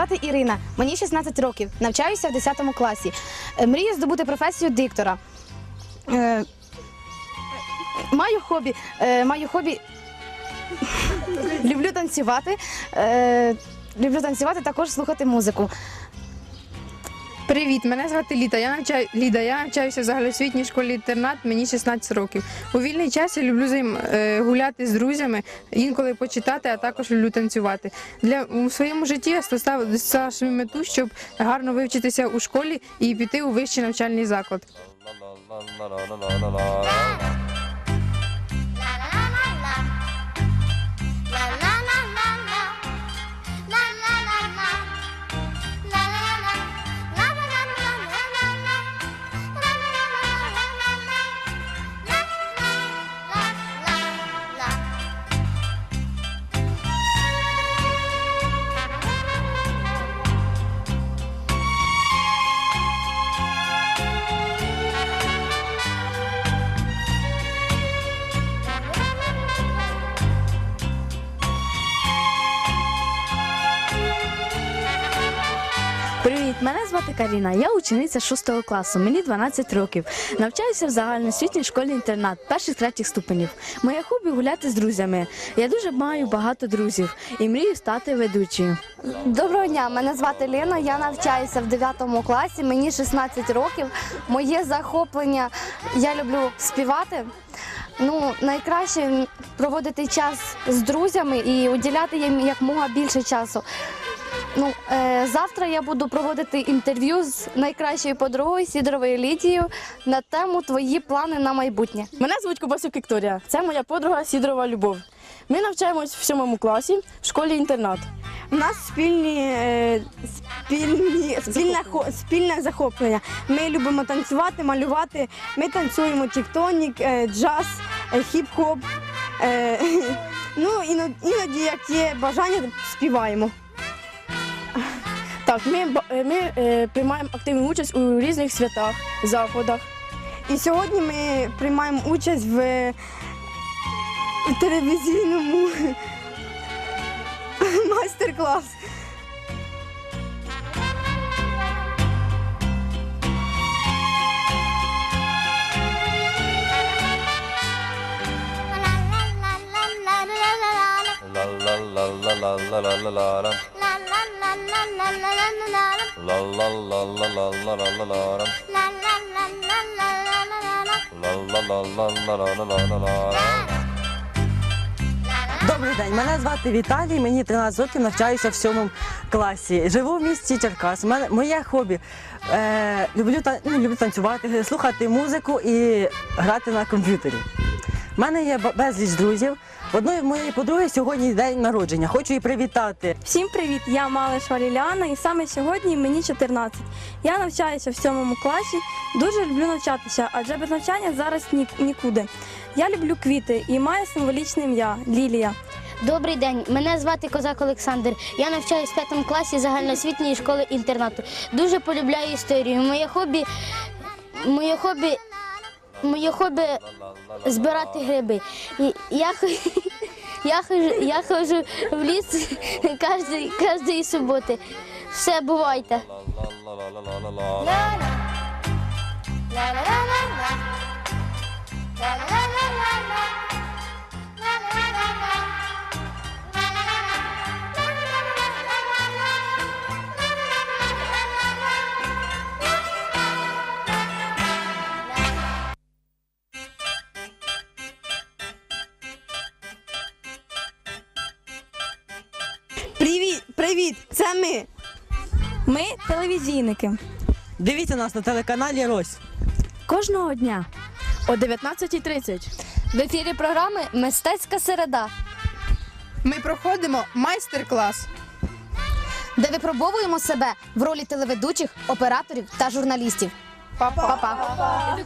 Звати Ірина, мені 16 років, навчаюся в 10 класі. Е, Мрію здобути професію диктора. Е, Маю хобі, е, маю хобі. Люблю танцювати. Люблю танцювати, також слухати музику. Привіт, мене звати Літа. Я навчаю Ліда. Я навчаюся в загальноосвітній школі інтернат. Мені 16 років. У вільний час я люблю займ... е, гуляти з друзями, інколи почитати, а також люблю танцювати. Для у своєму житті я поставила собі мету, щоб гарно вивчитися у школі і піти у вищий навчальний заклад. Мене звати Каріна. Я учениця 6 класу. Мені 12 років. Навчаюся в загальноосвітній школі інтернат перших третіх ступенів. Моє хобі гуляти з друзями. Я дуже маю багато друзів і мрію стати ведучою. Доброго дня, мене звати Лена. Я навчаюся в 9 класі, мені 16 років. Моє захоплення я люблю співати. Ну, найкраще проводити час з друзями і уділяти їм якомога більше часу. Ну, е, завтра я буду проводити інтерв'ю з найкращою подругою Сідоровою Лідією на тему Твої плани на майбутнє. Мене звуть Кубасюк Вікторія. Це моя подруга Сідорова Любов. Ми навчаємось в сьомому класі в школі інтернат. У нас спільні, е, спільні, спільне, хо- спільне захоплення. Ми любимо танцювати, малювати. Ми танцюємо тіктонік, е, джаз, е, хіп-хоп. Е, ну, іноді, як є бажання, співаємо. Так, ми, е, ми е, приймаємо активну участь у різних святах, заходах. І сьогодні ми приймаємо участь в телевізійному майстер-клас. La la la la la la la Добрий день, мене звати Віталій, мені 13 років, навчаюся в сьомому класі. Живу в місті Черкас. Мене, моє хобі. Е, люблю, та- ну, люблю танцювати, слухати музику і грати на комп'ютері. У мене є безліч друзів. В одної моєї подруги сьогодні день народження. Хочу її привітати. Всім привіт! Я Малиш Валіляна і саме сьогодні мені 14. Я навчаюся в сьомому класі. Дуже люблю навчатися, адже без навчання зараз нікуди. Я люблю квіти і маю символічне ім'я Лілія. Добрий день, мене звати Козак Олександр. Я навчаюсь в п'ятому класі загальноосвітньої школи інтернату. Дуже полюбляю історію. Моє хобі, моє хобі, моє хобі збирати гриби. Я, я, хожу, я ходжу в ліс кожної, кожної суботи. Все, бувайте. La la la la la la la. Привіт, Ми телевізійники. Дивіться нас на телеканалі Рось. Кожного дня О 19.30. В ефірі програми Мистецька середа, Ми проходимо майстер-клас. де випробовуємо себе в ролі телеведучих, операторів та журналістів. Па-па.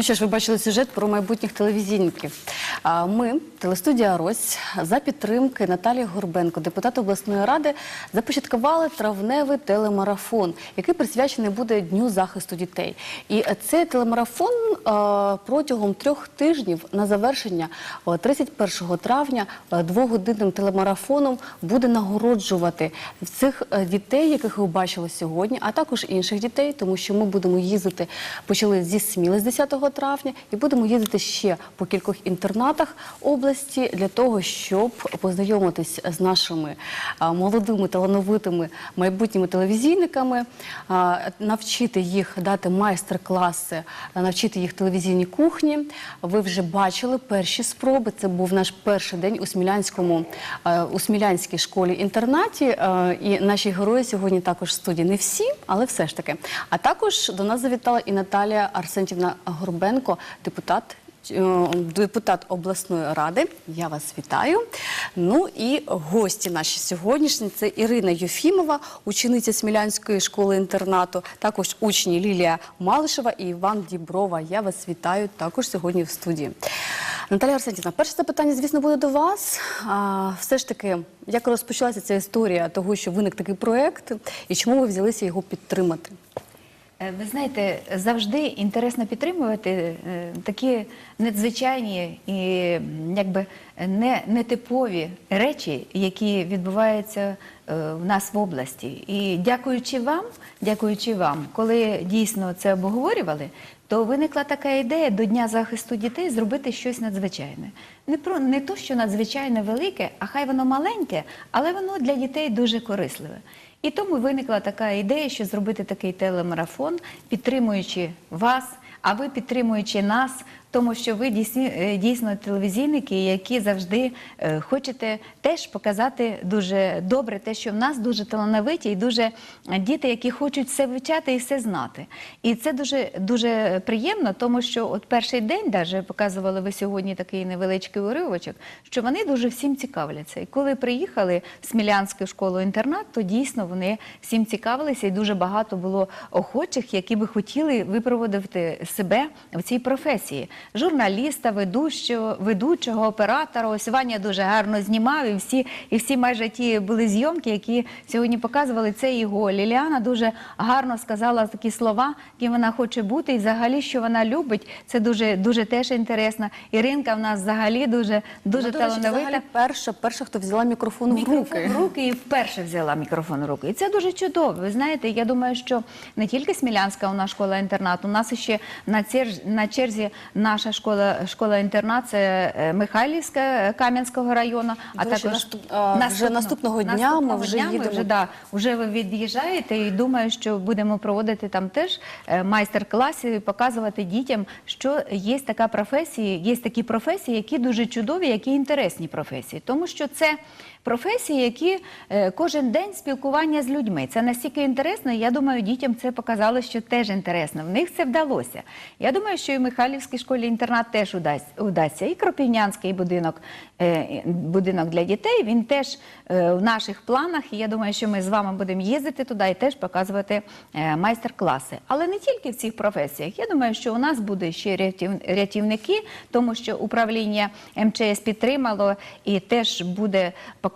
Ну що ж, ви бачили сюжет про майбутніх телевізійників. Ми, телестудія Рось, за підтримки Наталії Горбенко, депутата обласної ради, започаткували травневий телемарафон, який присвячений буде Дню захисту дітей. І цей телемарафон протягом трьох тижнів на завершення о, 31 травня двогодинним телемарафоном буде нагороджувати цих дітей, яких ви бачили сьогодні, а також інших дітей, тому що ми будемо їздити, почали зі Сміли з 10 травня, і будемо їздити ще по кількох інтернатах області для того, щоб познайомитись з нашими молодими талановитими майбутніми телевізійниками, навчити їх дати майстер-класи, навчити їх телевізійній кухні. Ви вже бачили перші спроби. Це був наш перший день у Смілянському е, у Смілянській школі інтернаті. е, І наші герої сьогодні також в студії. Не всі, але все ж таки. А також до нас завітала і Наталія Арсентівна Горбенко, депутат. Е, Депутат обласної ради, я вас вітаю. Ну і гості наші сьогоднішні це Ірина Єфімова, учениця Смілянської школи інтернату, також учні Лілія Малишева і Іван Діброва. Я вас вітаю також сьогодні в студії. Наталя Арсентівна, перше запитання, звісно, буде до вас. Все ж таки, як розпочалася ця історія того, що виник такий проект, і чому ви взялися його підтримати? Е, Ви знаєте, завжди інтересно підтримувати е, такі надзвичайні і якби не, нетипові речі, які відбуваються е, в нас в області. І дякуючи вам, дякуючи вам, коли дійсно це обговорювали, то виникла така ідея до Дня захисту дітей зробити щось надзвичайне. Не про не то, що надзвичайно велике, а хай воно маленьке, але воно для дітей дуже корисливе. І тому виникла така ідея, що зробити такий телемарафон, підтримуючи вас, а ви підтримуючи нас, тому що ви дійсно, е, дійсно телевізійники, які завжди е, хочете теж показати дуже добре те, що в нас дуже талановиті і дуже е, діти, які хочуть все вивчати і все знати. І це дуже дуже приємно, тому що от перший день, даже показували ви сьогодні такий невеличкий уривочок, що вони дуже всім цікавляться. І коли приїхали в Смілянську школу-інтернат, то дійсно вони всім цікавилися, і дуже багато було охочих, які би хотіли випроводити себе в цій професії. Журналіста, ведучого, ведучого, оператора. Ось Ваня дуже гарно знімав, і всі, і всі майже ті були зйомки, які сьогодні показували. Це його. Ліліана дуже гарно сказала такі слова, ким вона хоче бути, і взагалі, що вона любить. Це дуже, дуже теж інтересно. Іринка в нас взагалі дуже, дуже Ну, талановита. взагалі перша, перша, хто взяла мікрофон в Мікрофон руки. в руки і вперше взяла мікрофон в руки. І це дуже чудово. Ви знаєте, я думаю, що не тільки Смілянська у нас школа-інтернат, у нас ще на черзі, на наша школа, школа-інтернат, це е, Михайлівська е, Кам'янського району, а До речі, також наступ- а, вже наступного дня ми вже дня ми їдемо. Вже, да, вже ви від'їжджаєте і думаю, що будемо проводити там теж е, майстер-класи, і показувати дітям, що є така професія, є такі професії, які дуже чудові, які інтересні професії, тому що це. Професії, які е, кожен день спілкування з людьми. Це настільки інтересно. і Я думаю, дітям це показало, що теж інтересно. В них це вдалося. Я думаю, що і в Михайлівській школі інтернат теж удасть, удасться. І Кропівнянський будинок, е, будинок для дітей. Він теж е, в наших планах. І я думаю, що ми з вами будемо їздити туди і теж показувати майстер-класи. Але не тільки в цих професіях. Я думаю, що у нас буде ще рятівники, тому що управління МЧС підтримало і теж буде показувати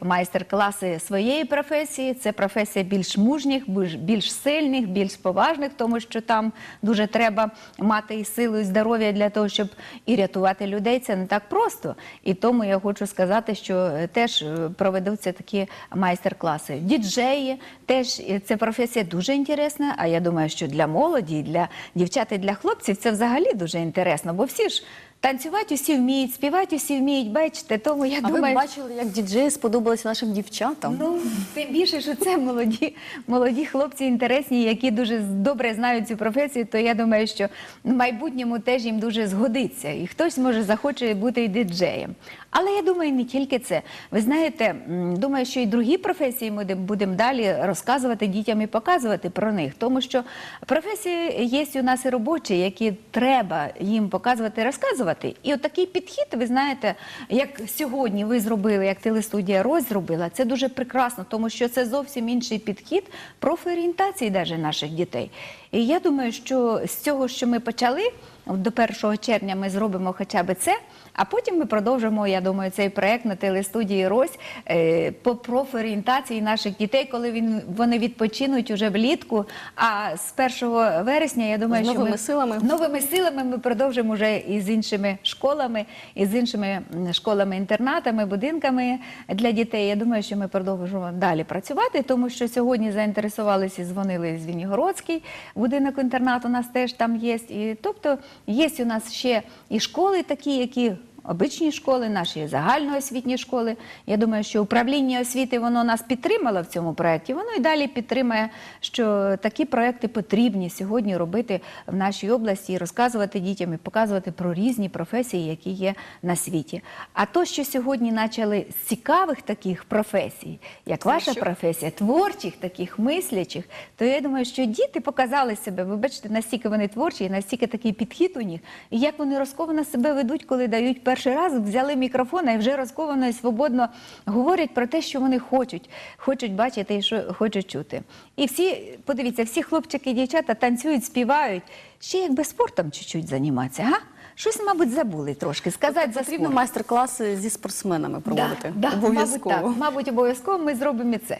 майстер-класи своєї професії. Це професія більш мужніх, більш, більш сильних, більш поважних, тому що там дуже треба мати і силу, і здоров'я для того, щоб і рятувати людей. Це не так просто. І тому я хочу сказати, що е, теж е, проведуться такі майстер-класи. Діджеї теж е, це професія дуже інтересна. А я думаю, що для молоді, для дівчат і для хлопців це взагалі дуже інтересно, бо всі ж. Танцювати усі вміють, співати усі вміють, бачите, тому я А ви бачили, як діджеї сподобалися нашим дівчатам? Ну, тим більше, що це молоді, молоді хлопці інтересні, які дуже добре знають цю професію, то я думаю, що в майбутньому теж їм дуже згодиться. І хтось може захоче бути і диджеєм. Але я думаю, не тільки це. Ви знаєте, думаю, що і другі професії ми будемо далі розказувати дітям і показувати про них, тому що професії є у нас і робочі, які треба їм показувати, розказувати. І от такий підхід, ви знаєте, як сьогодні ви зробили, як телестудія Рось зробила, це дуже прекрасно, тому що це зовсім інший підхід профорієнтації навіть наших дітей. І я думаю, що з цього, що ми почали, до 1 червня ми зробимо хоча б це, а потім ми продовжимо, я думаю, цей проект на телестудії Рось е, по профорієнтації наших дітей, коли він, вони відпочинуть уже влітку. А з 1 вересня, я думаю, З що новими ми, силами. новими силами ми продовжимо вже і з іншими школами, і з іншими школами-інтернатами, будинками для дітей. Я думаю, що ми продовжимо далі працювати, тому що сьогодні заінтересувалися і дзвонили з Вінігородський будинок інтернат. У нас теж там є. І тобто є у нас ще і школи такі, які. Обичні школи, наші загальноосвітні школи. Я думаю, що управління освіти воно нас підтримало в цьому проєкті. Воно і далі підтримує, що такі проекти потрібні сьогодні робити в нашій області і розказувати дітям і показувати про різні професії, які є на світі. А то, що сьогодні почали з цікавих таких професій, як ваша професія, творчих, таких мислячих, то я думаю, що діти показали себе. Ви бачите, настільки вони творчі, настільки такий підхід у них, і як вони розковано себе ведуть, коли дають перший раз, взяли мікрофон і вже розковано і свободно говорять про те, що вони хочуть, хочуть бачити і що хочуть чути. І всі, подивіться, всі хлопчики і дівчата танцюють, співають. Ще якби спортом чуть-чуть займатися, га? Щось, мабуть, забули трошки сказати за Потрібно майстер-класи зі спортсменами проводити. Да, да, Обов'язково. Мабуть, так. Мабуть, обов'язково ми зробимо і це.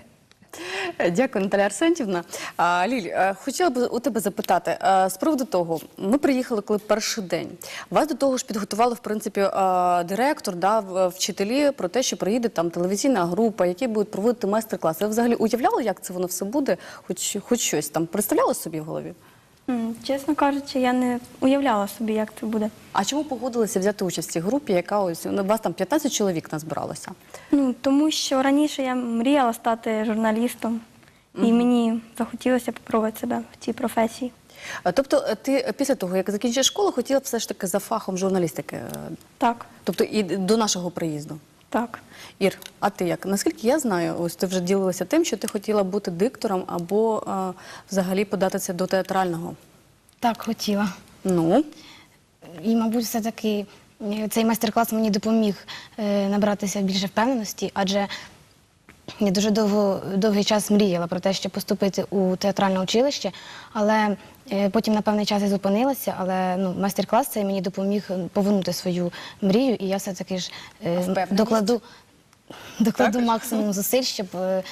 Дякую, Наталя Арсентівна. Ліль, е, хотіла б у тебе запитати е, з приводу того, ми приїхали коли перший день. Вас до того ж підготували, в принципі, е, директор, вчителі про те, що приїде там телевізійна група, які будуть проводити майстер-класи. Ви взагалі уявляли, як це воно все буде? Хоч, хоч щось там представляли собі в голові? М, Чесно кажучи, я не уявляла собі, як це буде. А чому погодилися взяти участь в цій групі, яка ось ну, у вас там 15 чоловік назбиралося? Ну, тому що раніше я мріяла стати журналістом, і мені захотілося попробувати себе в цій професії. Е, Тобто, е, ти е, після того, як закінчиш школу, хотіла б все ж таки за фахом журналістики, е, Так, тобто і до нашого приїзду. Так. Ір, а ти як? Наскільки я знаю, ось ти вже ділилася тим, що ти хотіла бути диктором або е, взагалі податися до театрального. Так, хотіла. Ну, І, мабуть, все-таки е, цей майстер-клас мені допоміг е, набратися більше впевненості, адже я дуже довго, довгий час мріяла про те, щоб поступити у театральне училище, але е, потім на певний час і зупинилася. Але ну, майстер-клас цей мені допоміг повернути свою мрію, і я все-таки ж е, впевненість? докладу, так? максимум зусиль, щоб е,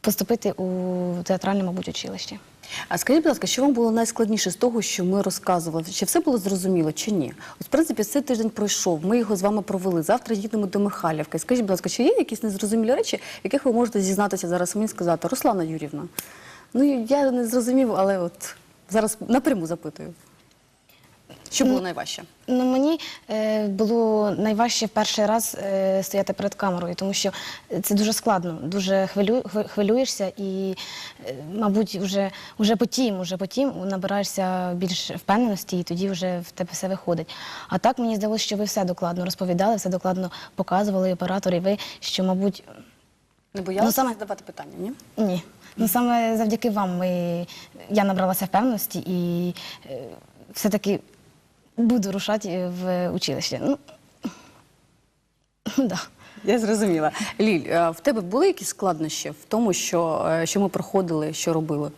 поступити у театральне, мабуть, училище. А скажіть, будь ласка, що вам було найскладніше з того, що ми розказували? Чи все було зрозуміло, чи ні? Ось, в принципі, цей тиждень пройшов, ми його з вами провели. Завтра їдемо до Михайлівки. Скажіть, будь ласка, чи є якісь незрозумілі речі, яких ви можете зізнатися зараз мені сказати? Руслана Юрівна, ну я не зрозумів, але от зараз напряму запитую. Що було найважче? Ну, мені е, було найважче в перший раз е, стояти перед камерою, тому що це дуже складно, дуже хвилю, хвилюєшся і, е, мабуть, вже, вже потім, вже потім набираєшся більш впевненості, і тоді вже в тебе все виходить. А так мені здалося, що ви все докладно розповідали, все докладно показували, і оператор, ви, що, мабуть, Не боялися Ну, саме- задавати питання, ні? ні. Ну саме завдяки вам ми, я набралася впевненості і е, все-таки буду рушати в училище. Ну, да. Я зрозуміла. Ліль, а в тебе були якісь складнощі в тому, що, е, що ми проходили, що робили?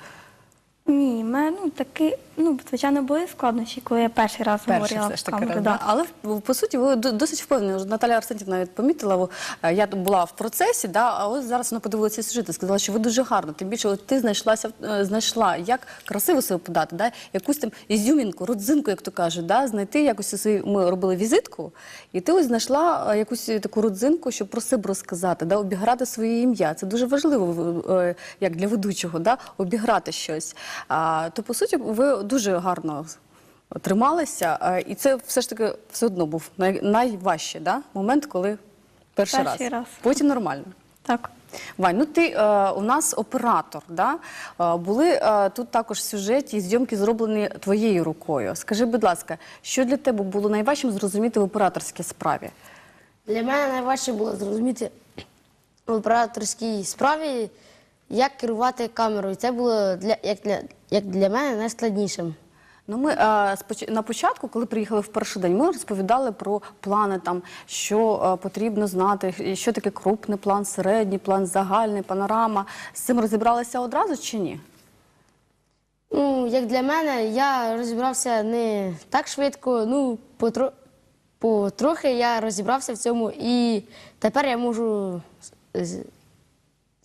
Ні, в мене ну, таки, ну, звичайно, були складнощі, коли я перший раз Перший говорила все ж таки камеру. да. да. Але в- по суті ви до- досить впевнені. Вже Наталя Арсентівна навіть помітила, бо, е, я тут була в процесі, да, а ось зараз вона подивилася сюжет і сказала, що ви дуже гарно. Тим більше от ти знайшлася, е, знайшла, як красиво себе подати, да, якусь там ізюмінку, родзинку, як то кажуть, да, знайти якусь у свої- ми робили візитку, і ти ось знайшла е, якусь таку родзинку, щоб про себе розказати, да, обіграти своє ім'я. Це дуже важливо, в- е, як для ведучого, да, обіграти щось. А, то по суті, ви дуже гарно трималися, е, і це все ж таки все одно був най, найважчий да? момент, коли перший, Перший раз. Потім нормально. Так. Вань, ну ти е, у нас оператор, да? Е, були е, тут також в сюжеті зйомки зроблені твоєю рукою. Скажи, будь ласка, що для тебе було найважчим зрозуміти в операторській справі? Для мене найважче було зрозуміти в операторській справі, як керувати камерою. Це було для, як, для, як для мене найскладнішим. Ну, ми е, споч- на початку, коли приїхали в перший день, ми розповідали про плани, там, що е, потрібно знати, що таке крупний план, середній план, загальний, панорама. З цим розібралися одразу чи ні? Ну, як для мене, я розібрався не так швидко, ну, потро... потрохи я розібрався в цьому, і тепер я можу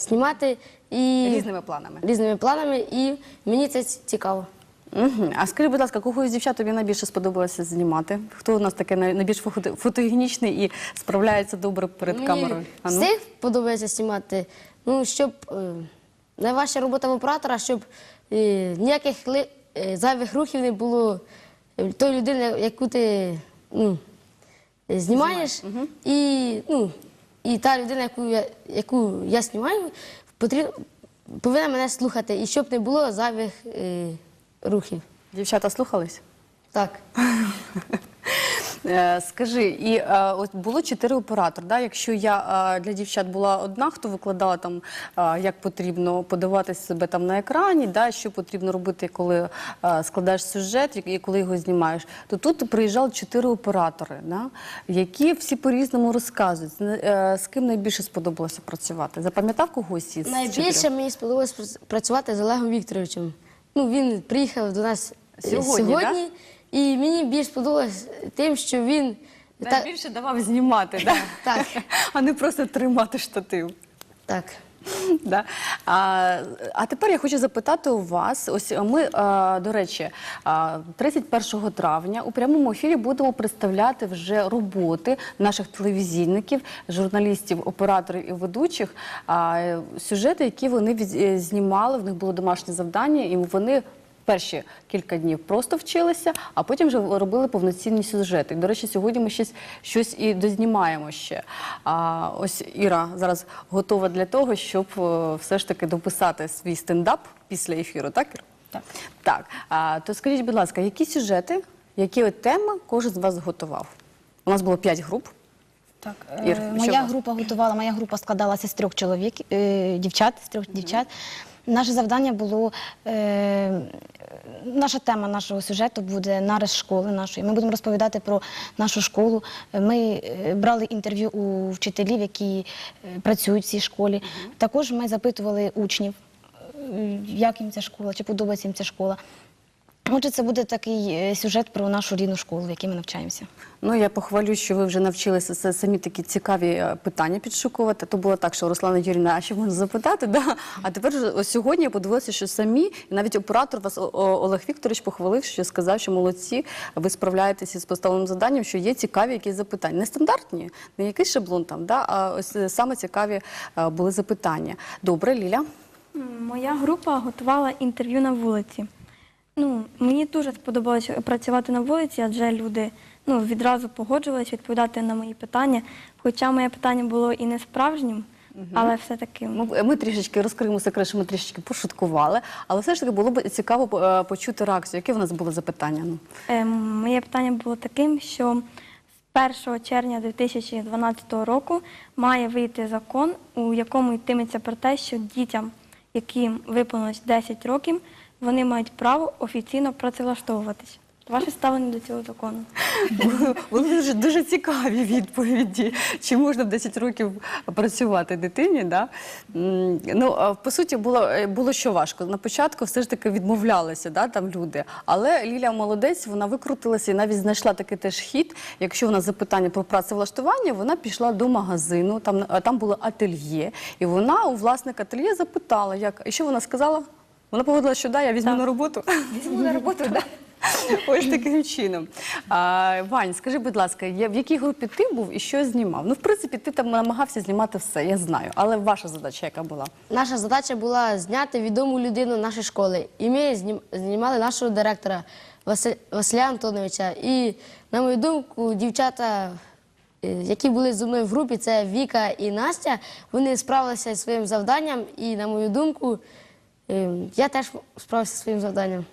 знімати і Різними планами. різними планами, і мені це цікаво. Угу. А скажи, будь ласка, кого із дівчат тобі найбільше сподобалося знімати? Хто у нас таке найбільш фото- фотогенічний і справляється добре перед камерою? Мені А ну? всіх подобається знімати. Ну, щоб е, найважча робота в оператора, щоб е, ніяких ли, е, зайвих рухів не було е, тої людини, яку ти ну, е, знімаєш. І, ну, і та людина, яку я, яку я знімаю, потрібно, повинна мене слухати, і щоб не було зайвих е, рухів. Дівчата слухались? Так. Е, Скажи, і е, от було чотири оператори. Да? Якщо я е, для дівчат була одна, хто викладала там, е, як потрібно подавати себе там на екрані, да? що потрібно робити, коли е, складаєш сюжет і коли його знімаєш, то тут приїжджали чотири оператори, да? які всі по-різному розказують. Е, З ким найбільше сподобалося працювати? Запам'ятав когось із Найбільше чотирьох? мені сподобалось працювати з Олегом Вікторовичем. Ну, він приїхав до нас Сьогодні, сьогодні і мені більш сподобалось тим, що він Найбільше давав знімати, да? так, а не просто тримати штатив. так. Да. А, а тепер я хочу запитати у вас. Ось ми, а, до речі, а, 31 травня у прямому ефірі будемо представляти вже роботи наших телевізійників, журналістів, операторів і ведучих. А, е, сюжети, які вони від- е, знімали, в них було домашнє завдання, і вони. Перші кілька днів просто вчилися, а потім вже робили повноцінні сюжети. До речі, сьогодні ми щось, щось і дознімаємо ще. А ось Іра зараз готова для того, щоб е, все ж таки дописати свій стендап після ефіру, так? Ір? Так. Так. А, то скажіть, будь ласка, які сюжети, які от теми кожен з вас готував? У нас було п'ять груп. Так, Ір, е, моя група готувала, моя група складалася з трьох чоловік, е, дівчат, з трьох дівчат. Наше завдання було, е, наша тема нашого сюжету буде нарис школи нашої. Ми будемо розповідати про нашу школу. Ми е, брали інтерв'ю у вчителів, які е, працюють в цій школі. Також ми запитували учнів, як їм ця школа, чи подобається їм ця школа. Отже, це буде такий е, сюжет про нашу рідну школу, в якій ми навчаємося. Ну, я похвалю, що ви вже навчилися це самі такі цікаві е, питання підшукувати. То було так, що Руслана Юрійовна, а що можна запитати? Да? А тепер ось сьогодні я подивилася, що самі, і навіть оператор вас Олег Вікторович похвалив, що сказав, що молодці, ви справляєтеся з поставленим завданням, що є цікаві якісь запитання. Не стандартні, не якийсь шаблон там, да? а ось е, саме цікаві були запитання. Добре, Ліля. Моя група готувала інтерв'ю на вулиці. Ну, мені дуже сподобалося працювати на вулиці, адже люди ну, відразу погоджувалися відповідати на мої питання. Хоча моє питання було і не справжнім, але все-таки. Ми, ми трішечки розкриємо секрет, що ми трішечки пошуткували, але все ж таки було б цікаво е, почути реакцію. Які в нас були запитання? Ну. Ем, Моє питання було таким, що з 1 червня 2012 року має вийти закон, у якому йтиметься про те, що дітям, яким виповнилось 10 років, вони мають право офіційно працевлаштовуватись. Ваше ставлення до цього закону? Були дуже, дуже цікаві відповіді. Чи можна в 10 років працювати дитині? Да? Ну, по суті, було, е, було що важко. На початку все ж таки відмовлялися да, там люди. Але Лілія молодець, вона викрутилася і навіть знайшла такий теж хід. Якщо вона запитання про працевлаштування, вона пішла до магазину, там, там було ательє, і вона у власника ательє запитала, як. І що вона сказала? Вона погодила, що да, я візьму на роботу. Візьму на роботу, да. Ось таким чином. А, Вань, скажи, будь ласка, я- в якій групі ти був і що знімав? Ну, в принципі, ти там намагався знімати все, я знаю. Але ваша задача яка була? Наша задача була зняти відому людину нашої школи. І ми знім- знімали нашого директора Василь- Василя Антоновича. І, на мою думку, дівчата, е, які були зі мною в групі, це Віка і Настя, вони справилися зі своїм завданням. І, на мою думку, я теж справився зі своїм завданням.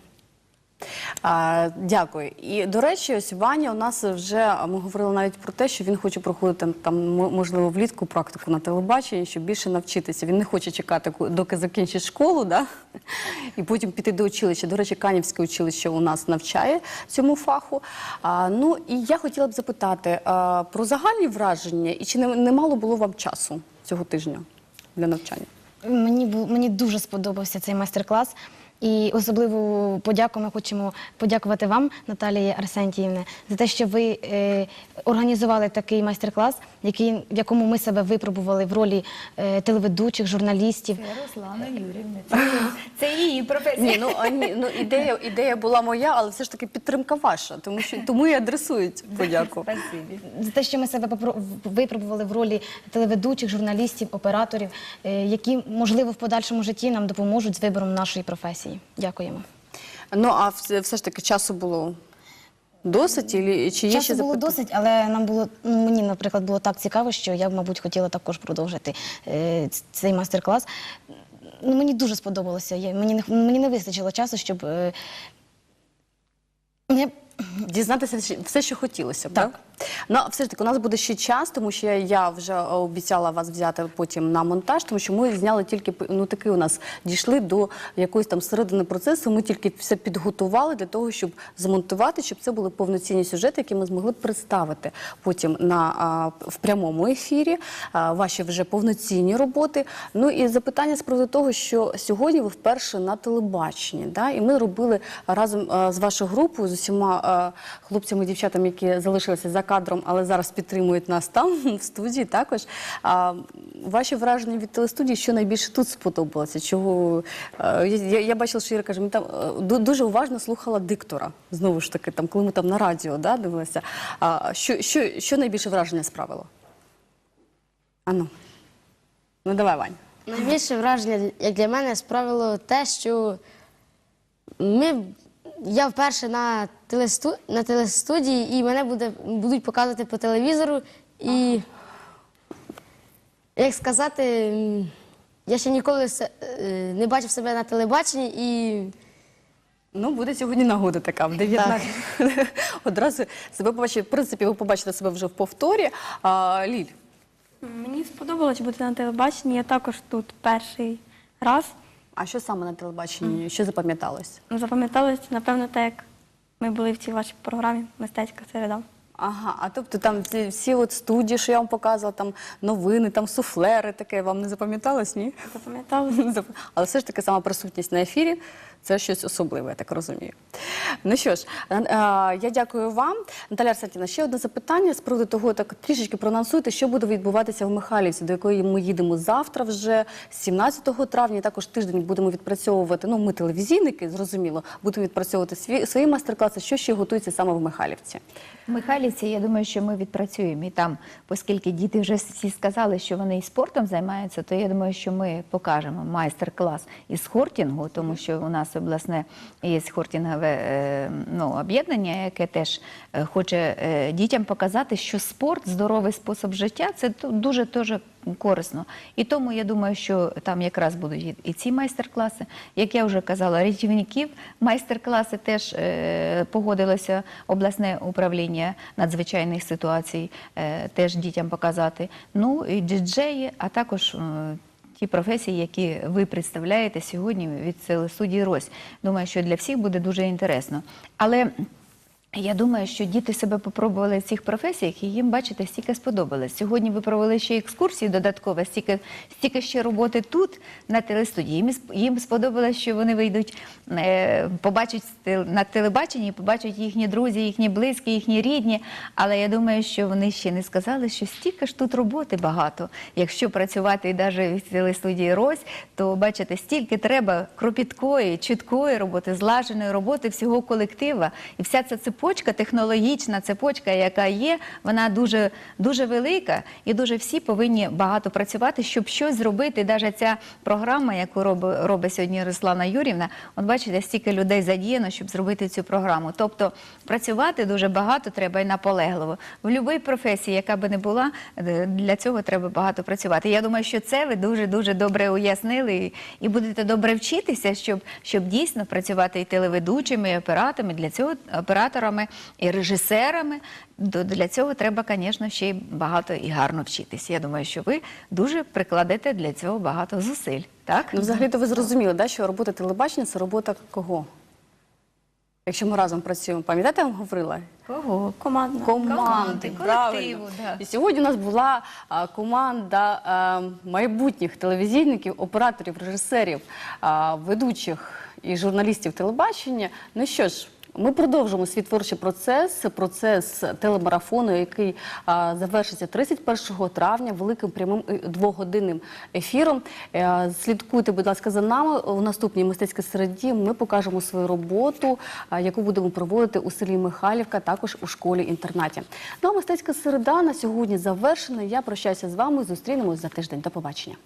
А, дякую. І до речі, ось Ваня у нас вже ми говорили навіть про те, що він хоче проходити там, можливо, влітку практику на телебаченні, щоб більше навчитися. Він не хоче чекати, доки закінчить школу, да? і потім піти до училища. До речі, Канівське училище у нас навчає цьому фаху. А, ну і я хотіла б запитати а, про загальні враження, і чи не, не мало було вам часу цього тижня для навчання? Мені бу- мені дуже сподобався цей майстер-клас. І особливу подяку ми хочемо подякувати вам, Наталії Арсентіївне, за те, що ви е, організували такий майстер-клас, який, в якому ми себе випробували в ролі е, телеведучих, журналістів. Це Руслана Юрівна. Це, це її професія. Ні, ну, а, ні, ну ідея, ідея була моя, але все ж таки підтримка ваша, тому що тому і адресують подяку. Спасибі. За те, що ми себе випробували в ролі телеведучих, журналістів, операторів, е, які, можливо, в подальшому житті нам допоможуть з вибором нашої професії. Дякуємо. Ну а все, ж таки часу було досить, і- чи є Часу ще було досить, але нам було ну, мені, наприклад, було так цікаво, що я б, мабуть, хотіла також продовжити е, цей майстер-клас. Ну, мені дуже сподобалося. Я, мені, не, мені не вистачило часу, щоб. Е, я, Дізнатися все, що хотілося, б, так? Ну, все ж таки, у нас буде ще час, тому що я, вже обіцяла вас взяти потім на монтаж, тому що ми зняли тільки ну таки у нас дійшли до якоїсь там середини процесу. Ми тільки все підготували для того, щоб змонтувати, щоб це були повноцінні сюжети, які ми змогли представити потім на а, в прямому ефірі. а, ваші вже повноцінні роботи. Ну і запитання з приводу того, що сьогодні ви вперше на телебаченні, да? і ми робили разом а, з вашою групою, з усіма а, хлопцями і дівчатами, які залишилися за кадром, але зараз підтримують нас там в студії. Також а, ваші враження від телестудії, що найбільше тут сподобалося? Чого а, я, я- я бачила, що Іра каже, ми там е, дуже уважно слухала диктора. Знову ж таки, там, коли ми там на радіо да, дивилися. А, що, що, що найбільше враження справило? Ану. Ну давай, Вань. Найбільше враження, як для мене, справило те, що ми, я вперше на, телесту, на телестудії, і мене буде, будуть показувати по телевізору. І, як сказати, я ще ніколи се- е, не бачив себе на телебаченні і. Ну, буде сьогодні нагода така в 19. Одразу себе побачите. В принципі, ви побачите себе вже в повторі. А, Ліль, Мені сподобалось бути на телебаченні. Я також тут перший раз. А що саме на телебаченні? Що запам'яталось? Запам'яталось, напевно, те, як ми були в цій вашій програмі Мистецька середа. Ага, а тобто там ці, всі от студії, що я вам показувала, там новини, там суфлери таке, вам не запам'яталось, ні? Запам'яталось. Але все ж таки сама присутність на ефірі це щось особливе, я так розумію. Ну що ж, е, е, я дякую вам. Наталя Арсентівна, ще одне запитання з приводу того, так трішечки проанонсуйте, що буде відбуватися в Михайлівці, до якої ми їдемо завтра, вже 17 травня. Також тиждень будемо відпрацьовувати. Ну, ми телевізійники, зрозуміло, будемо відпрацьовувати свої, майстер-класи. Що ще готується саме в Михайлівці? Михайлівці, я думаю, що ми відпрацюємо. І там, оскільки діти вже всі сказали, що вони і спортом займаються, то я думаю, що ми покажемо майстер-клас із хортінгу, тому що у нас обласне є хортінгове е, ну, об'єднання, яке теж е, хоче е, дітям показати, що спорт, здоровий спосіб життя це дуже дуже корисно. І тому я думаю, що там якраз будуть і- ці майстер-класи. Як я вже казала, рятівників майстер-класи теж е, погодилося обласне управління надзвичайних ситуацій е, теж дітям показати. Ну і діджеї, а також. е, Ті професії, які ви представляєте сьогодні від телестудії Рось. Думаю, що для всіх буде дуже інтересно. Але я думаю, що діти себе попробували в цих професіях, і їм, бачите, стільки сподобалось. Сьогодні ви провели ще екскурсії додатково, стільки, стільки ще роботи тут, на телестудії. Їм, їм сподобалось, що вони вийдуть, е, побачать на телебаченні, побачать їхні друзі, їхні близькі, їхні рідні. Але я думаю, що вони ще не сказали, що стільки ж тут роботи багато. Якщо працювати навіть в телестудії Рось, то бачите, стільки треба кропіткої, чіткої роботи, злаженої роботи всього колектива. І вся ця цепочка, технологічна цепочка, яка є, вона дуже, дуже велика, і дуже всі повинні багато працювати, щоб щось зробити. Навіть ця програма, яку робить, робить сьогодні Руслана Юрівна, от бачите, стільки людей задіяно, щоб зробити цю програму. Тобто працювати дуже багато треба і наполегливо. В будь-якій професії, яка би не була, е, для цього треба багато працювати. Я думаю, що це ви дуже дуже добре уяснили і, і будете добре вчитися, щоб, щоб дійсно працювати і телеведучими, і операторами, для цього операторами і режисерами. Для цього треба, звісно, ще й багато і гарно вчитися. Я думаю, що ви дуже прикладете для цього багато зусиль. Так? Ну, взагалі-то ви зрозуміли, да, що робота телебачення це робота кого? Якщо ми разом працюємо, пам'ятаєте, я вам говорила? Кого? Командна. Команди, Команди, колективу, да. І сьогодні у нас була а, команда а, майбутніх телевізійників, операторів, режисерів, а, ведучих і журналістів телебачення. Ну що ж. Ми продовжуємо свій творчий процес, процес телемарафону, який а, завершиться 31 травня великим прямим е, двогодинним ефіром. Е, слідкуйте, будь ласка, за нами. У наступній мистецькій середі ми покажемо свою роботу, яку будемо проводити у селі Михайлівка, також у школі-інтернаті. Ну а мистецька середа на сьогодні завершена. Я прощаюся з вами. Зустрінемось за тиждень. До побачення.